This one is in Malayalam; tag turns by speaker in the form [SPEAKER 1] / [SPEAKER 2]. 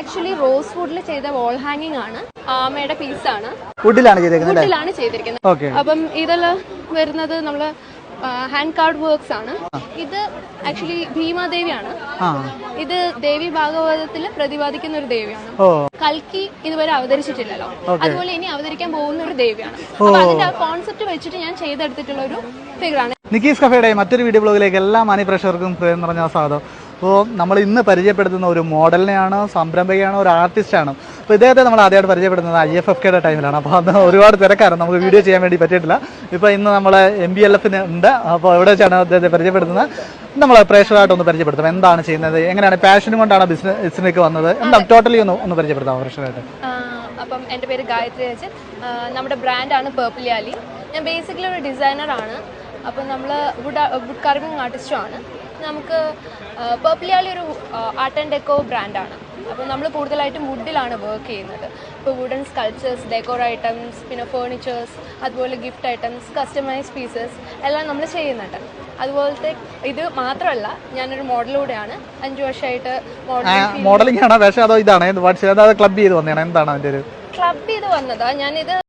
[SPEAKER 1] ആക്ച്വലി റോസ് വുഡിൽ ചെയ്ത വോൾ ഹാങ്ങിങ് ആണ്. ആമയുടെ പീസാണ്
[SPEAKER 2] വുഡിലാണ്
[SPEAKER 1] വുഡിലാണ് ചെയ്തിരിക്കുന്നത്. അപ്പം ഇതെല്ലാം വരുന്നത് നമ്മൾ ഹാൻഡ് കാർഡ് വർക്ക്സ് ആണ്. ഇത് ആക്ച്വലി ഭീമാദേവിയാണ്. ഇത് ദേവി ഭാഗവതത്തിൽ പ്രതിപാദിക്കുന്ന ഒരു ദേവിയാണ്. കൽക്കി ഇതുവരെ അവതരിച്ചിട്ടില്ലല്ലോ. അതുപോലെ ഇനി അവതരിക്കാൻ പോകുന്ന ഒരു ദേവിയാണ്. അതിന്റെ ആ കോൺസെപ്റ്റ് വെച്ചിട്ട് ഞാൻ ചെയ്തെടുത്തിട്ടുള്ള ഒരു ഫിഗറാണ്
[SPEAKER 2] നിക്കീസ് കഫയുടെ മറ്റൊരു വീഡിയോ ബ്ലോഗിലേക്ക് എല്ലാ മണി പ്രേക്ഷകർക്കും നിറഞ്ഞ സ്വാഗതം. അപ്പോൾ നമ്മൾ ഇന്ന് പരിചയപ്പെടുത്തുന്ന ഒരു മോഡലിനെയാണ് സംരംഭകയാണ് ഒരു ആർട്ടിസ്റ്റാണ്. അപ്പോൾ ഇദ്ദേഹത്തെ നമ്മൾ ആദ്യമായിട്ട് പരിചയപ്പെടുന്നത് ഐ എഫ് എഫ് കെയുടെ ടൈമിലാണ്. അപ്പോൾ അന്ന് ഒരുപാട് തിരക്കായിരുന്നു. നമുക്ക് വീഡിയോ ചെയ്യാൻ വേണ്ടി പറ്റിയിട്ടില്ല. ഇപ്പോൾ ഇന്ന് നമ്മൾ എം ബി എൽ എഫിന് ഉണ്ട്. അപ്പോൾ എവിടെ വെച്ചാണ് അദ്ദേഹത്തെ പരിചയപ്പെടുത്തുന്നത്? നമ്മൾ പ്രേക്ഷകരായിട്ടൊന്ന് പരിചയപ്പെടുത്തും. എന്താണ് ചെയ്യുന്നത്? എങ്ങനെയാണ്? പാഷനും കൊണ്ടാണ് ബിസിനസ്സിലേക്ക് വന്നത്? എന്താ ടോട്ടലി ഒന്ന് ഒന്ന് പരിചയപ്പെടുത്താം പ്രേക്ഷകരായിട്ട്?
[SPEAKER 1] അപ്പം എന്റെ പേര് ഗായത്രി അച്ഛൻ നമ്മുടെ ബ്രാൻഡാണ് പേർപ്പിളിയാലി ഞാൻ ബേസിക്കലി ഒരു ഡിസൈനറാണ് അപ്പം നമ്മൾ വുഡ് വുഡ് കാർവിംഗ് ആർട്ടിസ്റ്റും ആണ്. നമുക്ക് പേർപ്പിളിയാലി ഒരു ആർട്ട് ആൻഡ് ഡെക്കോ ബ്രാൻഡാണ് അപ്പോൾ നമ്മൾ കൂടുതലായിട്ടും വുഡിലാണ് വർക്ക് ചെയ്യുന്നത്. ഇപ്പോൾ വുഡൻ സ്കൾച്ചേഴ്സ് ഡെക്കോർ ഐറ്റംസ് പിന്നെ ഫേർണിച്ചേഴ്സ് അതുപോലെ ഗിഫ്റ്റ് ഐറ്റംസ് കസ്റ്റമൈസ് പീസസ് എല്ലാം നമ്മൾ ചെയ്യുന്നുണ്ട്. അതുപോലത്തെ ഇത് മാത്രമല്ല ഞാനൊരു മോഡലൂടെയാണ് അഞ്ച് വർഷമായിട്ട്
[SPEAKER 2] മോഡലിംഗ് ആണ്? പക്ഷേ അതോ ഇതാണ്? ക്ലബ് ചെയ്ത് വന്നതാണ്? എന്താണ് ഒരു
[SPEAKER 1] ക്ലബ് ചെയ്ത് വന്നതാ. ഞാനിത്